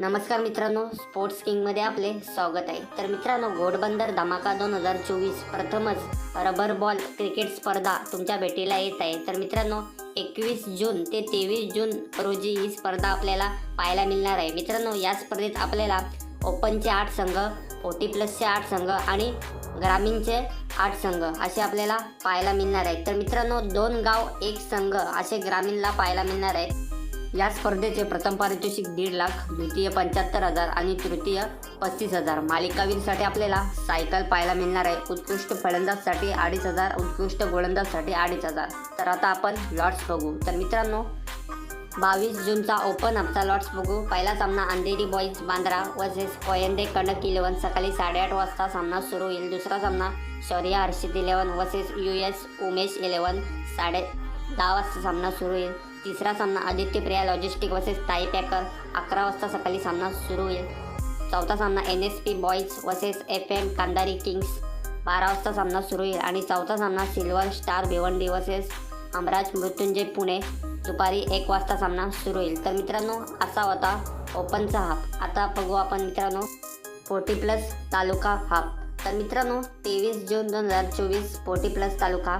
नमस्कार मित्रांनो स्पोर्ट्स किंगमध्ये आपले स्वागत आहे. तर मित्रांनो घोडबंदर धमाका दोन हजार चोवीस प्रथमच रबर बॉल क्रिकेट स्पर्धा तुमच्या भेटीला येत आहे. तर मित्रांनो एकवीस जून ते तेवीस जून रोजी ही स्पर्धा आपल्याला पाहायला मिळणार आहे. मित्रांनो या स्पर्धेत आपल्याला ओपनचे आठ संघ ओ टी प्लसचे आठ संघ आणि ग्रामीणचे आठ संघ असे आपल्याला पाहायला मिळणार आहेत तर मित्रांनो दोन गाव एक संघ असे ग्रामीणला पाहायला मिळणार आहेत या स्पर्धेचे प्रथम पारितोषिक दीड लाख द्वितीय पंच्याहत्तर हजार आणि तृतीय पस्तीस हजार. मालिकावीरसाठी आपल्याला सायकल पाहायला मिळणार आहे. उत्कृष्ट फलंदाजसाठी अडीच हजार उत्कृष्ट गोलंदाजसाठी अडीच हजार. तर आता आपण लॉट्स बघू. तर मित्रांनो बावीस जूनचा ओपन अपचा लॉट्स बघू. पहिला सामना Andheri boys Bandra versus Koyande Kanak eleven सकाळी साडेआठ वाजता सामना सुरू होईल. दुसरा सामना Shaurya Harshit eleven versus U S Umesh eleven साडे दहा वाजता सामना सुरू होईल. तिसरा सामना Aditya Priya logistic versus Tai packer. अकरा वाजता सकाळी सामना सुरू होईल. चौथा सामना N S P boys versus F M कांदारी kings बारा वाजता सामना सुरू होईल आणि चौथा सामना silver star Bhiwandi versus Amraj Mrityunjay Pune. दुपारी एक वाजता सामना सुरू होईल. तर मित्रांनो असा होता ओपनचा हाफ. आता बघू आपण मित्रांनो फोर्टी प्लस तालुका हाफ. तर मित्रांनो तेवीस जून दोन हजार चोवीस फोर्टी प्लस तालुका.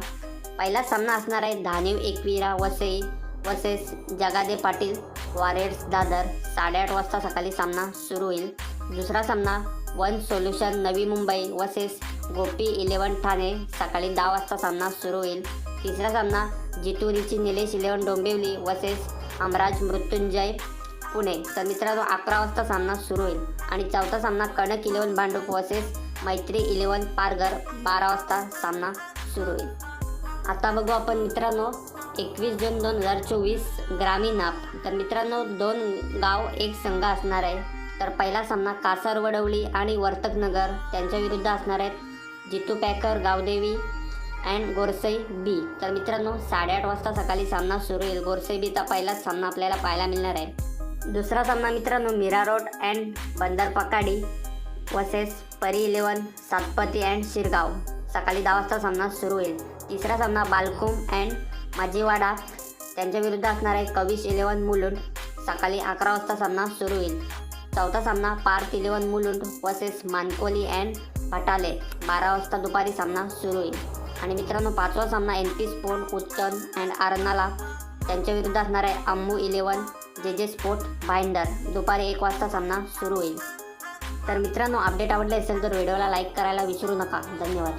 पहिला सामना असणार आहे धानीव एकविरा वसई. वर्सेस जगादे पाटील वारेड्स दादर साडेआठ वाजता सकाळी सामना सुरू होईल. दुसरा सामना one solution Navi Mumbai versus Gopi eleven Thane सकाळी दहा वाजता सामना सुरू होईल. तिसरा सामना जितुरीची निलेश इलेवन डोंबिवली वर्सेस अमराज मृत्युंजय पुणे. तर मित्रांनो अकरा वाजता सामना सुरू होईल. आणि चौथा सामना Kanak eleven Bhandup versus Maitri eleven पारघर बारा वाजता सामना सुरू होईल. आता बघू आपण मित्रांनो एकवीस जून दोन हजार चोवीस ग्रामीण आप तर मित्रांनो दोन गाव एक संघ असणार आहे. तर पहिला सामना कासार वडवली आणि वर्तकनगर त्यांच्या विरुद्ध असणार आहेत. Jitu Packer Gavdevi and Gorsai B तर मित्रांनो साडेआठ वाजता सकाळी सामना सुरू होईल. गोरसई बीचा पहिलाच सामना आपल्याला पाहायला मिळणार आहे. दुसरा सामना मित्रांनो मीरा रोड अँड बंदर Pakhadi versus Pari eleven Satpati and Shirgaon. सकाळी दहा वाजता सामना सुरू होईल. तिसरा सामना बालकुम अँड माजीवाडा. त्यांच्या विरुद्ध असणारे कविश इलेवन मुलुंड सकाळी अकरा वाजता सामना सुरू होईल. चौथा सामना park eleven Mulund versus Mankoli and Bhatale बारा वाजता दुपारी सामना सुरू होईल. आणि मित्रांनो पाचवा सामना N P sport Uttan and Arnala. त्यांच्या विरुद्ध असणार आहे अम्मू इलेवन जे जे स्पोर्ट भाईंडर दुपारी एक वाजता सामना सुरू होईल. तर मित्रांनो अपडेट आवडले असेल तर व्हिडिओला लाईक करायला विसरू नका. धन्यवाद.